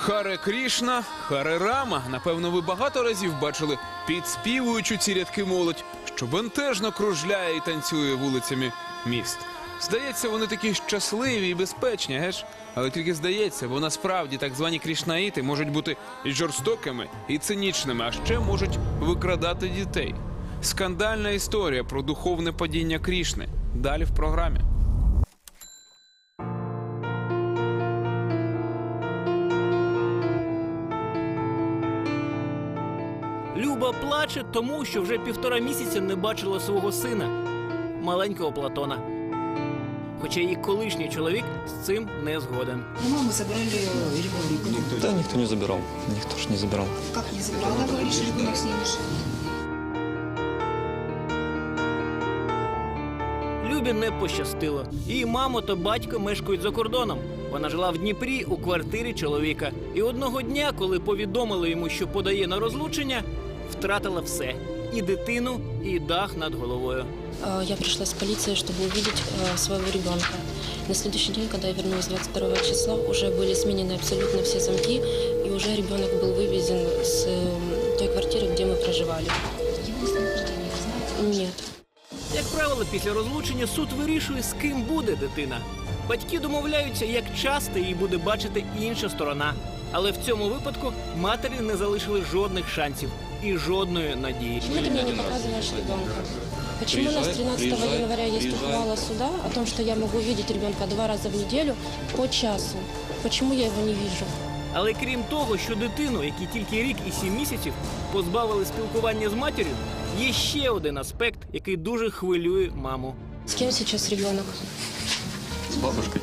Харе Крішна, Харе Рама. Напевно, ви багато разів бачили підспівуючи ці рядки молодь, що бентежно кружляє і танцює вулицями міст. Здається, вони такі щасливі і безпечні, геш? Але тільки здається, бо насправді так звані крішнаїти можуть бути і жорстокими, і цинічними, а ще можуть викрадати дітей. Скандальна історія про духовне падіння Крішни. Далі в програмі. Люба плаче тому, що вже півтора місяця не бачила свого сина, маленького Платона. Хоча її колишній чоловік з цим не згоден. Ну, мамы забрали ребенка. Да, никто не забирал. Никто ж не забирал. Как не забрал? Она говорит, что ребенок с ней не жил. Любі не пощастило. Її мамо та батько мешкають за кордоном. Вона жила в Дніпрі у квартирі чоловіка. І одного дня, коли повідомили йому, що подає на розлучення, втратила все: і дитину, і дах над головою. Э, Я пришла с полиции, чтобы увидеть э, своего ребенка. На следующий день, когда я вернулась 22 числа, уже были сменены абсолютно все замки, и уже ребенок был вывезен с э, той квартиры, где мы проживали. Его местонахождение вы знаете? Нет. Як правило, після розлучення суд вирішує, з ким буде дитина. Батьки домовляються, як часто її буде бачити інша сторона. Але в цьому випадку матері не залишили жодних шансів і жодної надії. Почему ты мне не показываешь ребенка? Почему у нас Приезжай, 13 приезжай, января есть ухвала суда о том, что я могу видеть ребенка два раза в неделю по часу? Почему я его не вижу? Але крім того, що дитину, якій тільки рік і сім місяців, позбавили спілкування з матір'ю, є ще один аспект, який дуже хвилює маму. С кем сейчас ребенок? С бабушкой.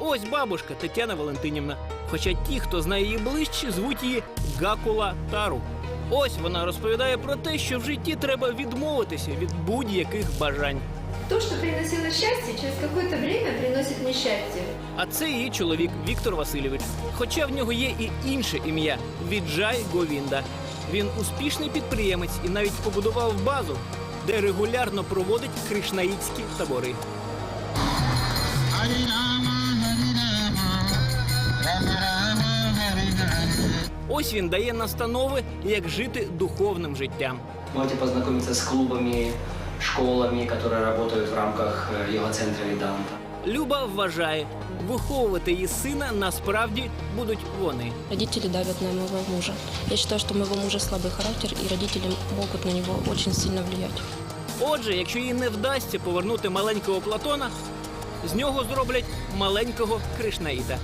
Ось бабушка Тетяна Валентинівна. Хоча ті, хто знає її ближче, звуть її Гакула Тару. Ось вона розповідає про те, що в житті треба відмовитися від будь-яких бажань. То, что приносило счастье, через какое-то время приносит несчастье. А це її чоловік Віктор Васильович. Хоча в нього є і інше ім'я Віджай Говінда. Він успішний підприємець і навіть побудував базу, де регулярно проводить кришнаїцькі табори. Ось він дає настанови, як жити духовним життям. Можете познакомиться с клубами, школами, которые работают в рамках э, йога-центра Веданта. Люба вважає, виховувати її сина насправді будуть вони. Родители давят на моего мужа. Я считаю, что у моего мужа слабый характер, и родители могут на него очень сильно влиять. Отже, якщо їй не вдасться повернути маленького Платона, з нього зроблять маленького Кришнаїта.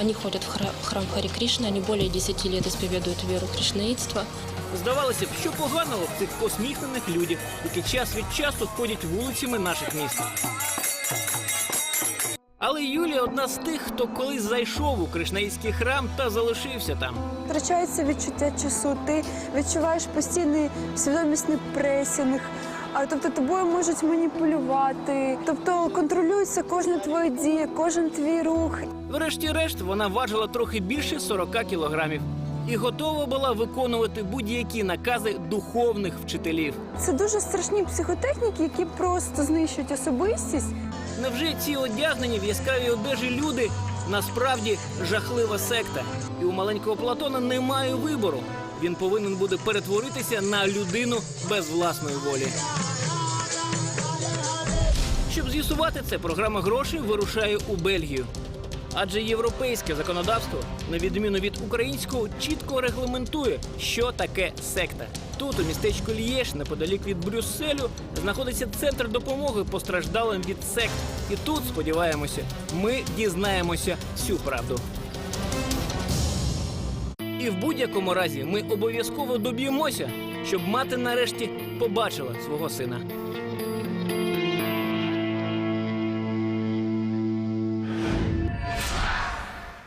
Они ходят в хра- в храм Хари Кришны, они более 10 лет исповедуют веру кришнаитства. Здавалося б, що поганого в цих посміхнених людях, які час від часу ходять вулицями наших міст. Але Юлія одна з тих, хто колись зайшов у кришнаїтський храм та залишився там. Втрачається відчуття часу. Ти відчуваєш постійний свідомісний пресінг. А тобто тобою можуть маніпулювати, тобто контролюється кожна твоя дія, кожен твій рух. Врешті-решт, вона важила трохи більше 40 кілограмів і готова була виконувати будь-які накази духовних вчителів. Це дуже страшні психотехніки, які просто знищують особистість. Невже ці одягнені в яскравій одежі люди насправді жахлива секта? І у маленького Платона немає вибору. Він повинен буде перетворитися на людину без власної волі. Щоб з'ясувати це, програма грошей вирушає у Бельгію. Адже європейське законодавство, на відміну від українського, чітко регламентує, що таке секта. Тут, у містечку Лєш, неподалік від Брюсселю, знаходиться центр допомоги постраждалим від сект. І тут, сподіваємося, ми дізнаємося всю правду. І в будь-якому разі ми обов'язково доб'ємося, щоб мати нарешті побачила свого сина.